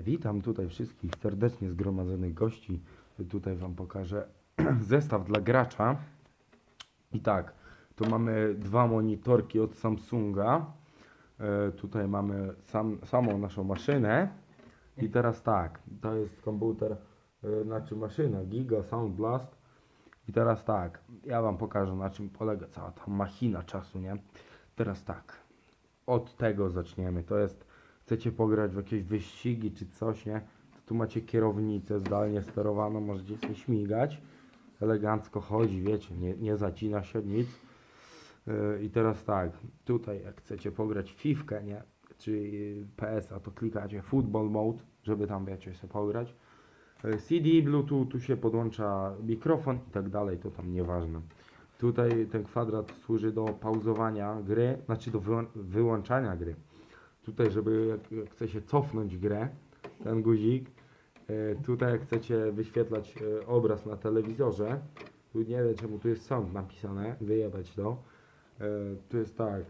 Witam tutaj wszystkich serdecznie zgromadzonych gości. Tutaj Wam pokażę zestaw dla gracza. I tak, tu mamy dwa monitorki od Samsunga. E, Tutaj mamy sam, samą naszą maszynę. I teraz tak, to jest komputer, znaczy maszyna Giga Sound Blast. I teraz tak, ja Wam pokażę na czym polega cała ta machina czasu, nie? Teraz tak, od tego zaczniemy. To jest, chcecie pograć w jakieś wyścigi czy coś, nie? To tu macie kierownicę zdalnie sterowaną, możecie sobie śmigać. Elegancko chodzi, wiecie, nie, nie zacina się nic. Yy, I teraz tak, tutaj jak chcecie pograć w Fifkę, nie? Czy PS-a, to klikacie Football Mode, żeby tam, wiecie, sobie pograć. Yy, CD, Bluetooth, tu się podłącza mikrofon i tak dalej, to tam nieważne. Tutaj ten kwadrat służy do pauzowania gry, znaczy do wyłą- wyłączania gry. Tutaj, żeby jak, chce się cofnąć grę, ten guzik. E, tutaj, jak chcecie wyświetlać e, obraz na telewizorze, tu nie wiem czemu tu jest sound napisane, wyjebać to. E, tu jest tak,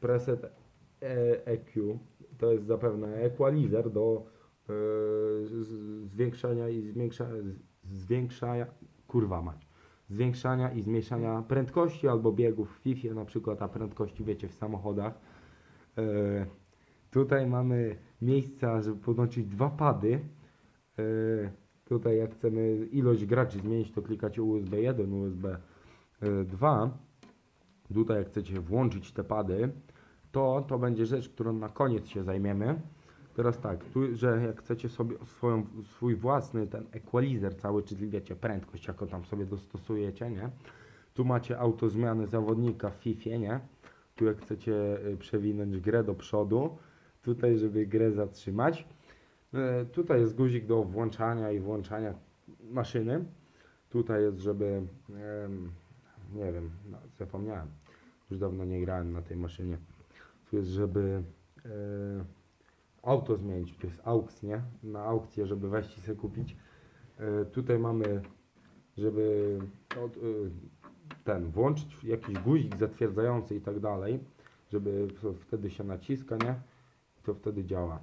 preset EQ, to jest zapewne equalizer do zwiększania i zmniejszania, zwiększania, kurwa mać zwiększania i zmniejszania prędkości albo biegów w FIFA, na przykład a prędkości wiecie w samochodach. E, tutaj mamy miejsca, żeby podłączyć dwa pady. E, tutaj jak chcemy ilość graczy zmienić, to klikacie USB 1, USB 2. Tutaj jak chcecie włączyć te pady, to to będzie rzecz, którą na koniec się zajmiemy. Teraz tak, tu, że jak chcecie sobie swoją, swój własny ten equalizer cały, czyli wiecie, prędkość, jaką tam sobie dostosujecie, nie? Tu macie auto zmiany zawodnika w FIFA, nie? Tu jak chcecie y, przewinąć grę do przodu, tutaj żeby grę zatrzymać. E, Tutaj jest guzik do włączania i włączania maszyny. Tutaj jest, żeby, nie wiem, no, zapomniałem, już dawno nie grałem na tej maszynie. Tu jest, żeby e, auto zmienić, to jest auks, nie? Na aukcję, żeby wejść i sobie kupić. E, tutaj mamy, żeby e, ten, włączyć jakiś guzik zatwierdzający i tak dalej, żeby wtedy się naciska, nie? To wtedy działa.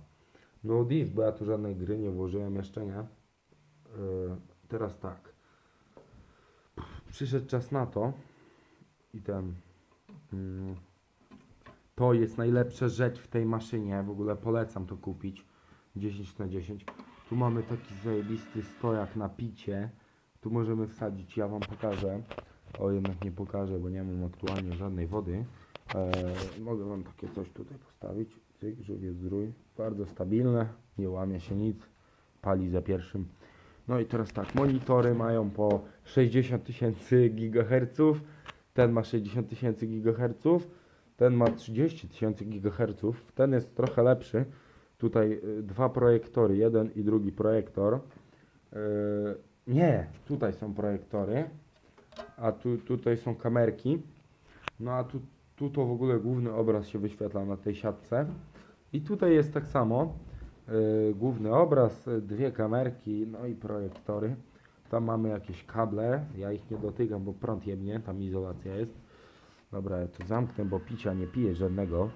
No disk, bo ja tu żadnej gry nie włożyłem jeszcze, nie? E, teraz tak. Przyszedł czas na to i ten... Mm, to jest najlepsza rzecz w tej maszynie. W ogóle polecam to kupić. 10 na 10. Tu mamy taki zajebisty stojak na picie. Tu możemy wsadzić, ja wam pokażę. O, jednak nie pokażę, bo nie mam aktualnie żadnej wody. Eee, mogę wam takie coś tutaj postawić. Cyk, żółwiec. Bardzo stabilne, nie łamie się nic. Pali za pierwszym. No i teraz tak, monitory mają po 60 tysięcy gigaherców. Ten ma 60 tysięcy gigaherców. Ten ma 30 tysięcy gigaherców. Ten jest trochę lepszy. Tutaj y, dwa projektory, jeden i drugi projektor. Yy, nie, tutaj są projektory, a tu, tutaj są kamerki. No a tu, tu to w ogóle główny obraz się wyświetla na tej siatce. I tutaj jest tak samo. Yy, główny obraz, y, dwie kamerki, no i projektory. Tam mamy jakieś kable. Ja ich nie dotykam, bo prąd jebnie, tam izolacja jest. Dobra, ja to zamknę, bo picia nie piję żadnego.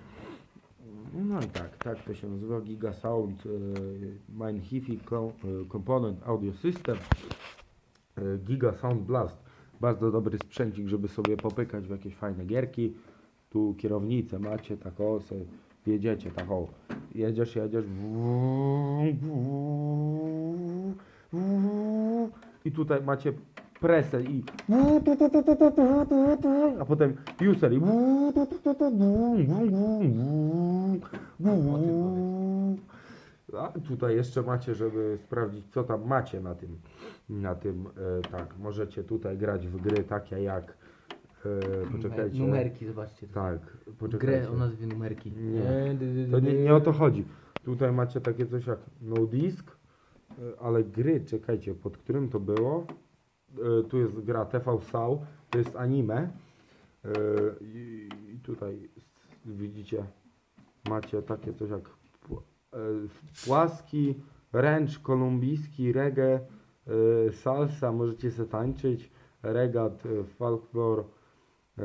No i tak, tak to się nazywa Giga Sound y, Mine HiFi Co- Component Audio System Giga Sound Blast. Bardzo dobry sprzęcik, żeby sobie popykać w jakieś fajne gierki. Tu kierownicę macie, tak o, se jedziecie, tak o. Jedziesz, jedziesz. I tutaj macie presę i a potem user i a tutaj jeszcze macie, żeby sprawdzić co tam macie na tym na tym, e, tak, możecie tutaj grać w gry takie jak e, poczekajcie. Numerki, zobaczcie. Tak, poczekajcie. Grę o nazwie numerki. Nie, To nie, nie o to chodzi. Tutaj macie takie coś jak no disk, e, ale gry, czekajcie, pod którym to było? E, Tu jest gra TV Sau, to jest anime. E, I tutaj widzicie, macie takie coś jak płaski, ręcz kolumbijski, reggae, e, salsa, możecie se tańczyć, regat, e, folklor, e,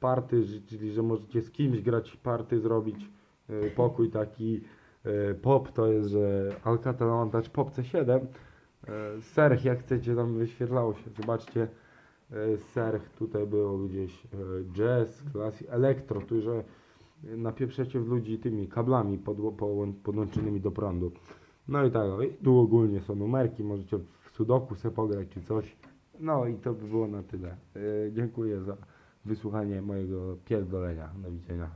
party, czyli że możecie z kimś grać party, zrobić e, pokój taki E, Pop to jest, że Alcatel Montage Pop C7. E, Serch, jak chcecie, tam wyświetlało się. Zobaczcie, e, Serch tutaj było gdzieś e, jazz, klasy, elektro, tu że napieprzecie w ludzi tymi kablami połą- podłączonymi do prądu. No i tak, i tu ogólnie są numerki, możecie w sudoku sobie pograć czy coś. No i to by było na tyle. E, Dziękuję za wysłuchanie mojego pierdolenia. Do widzenia.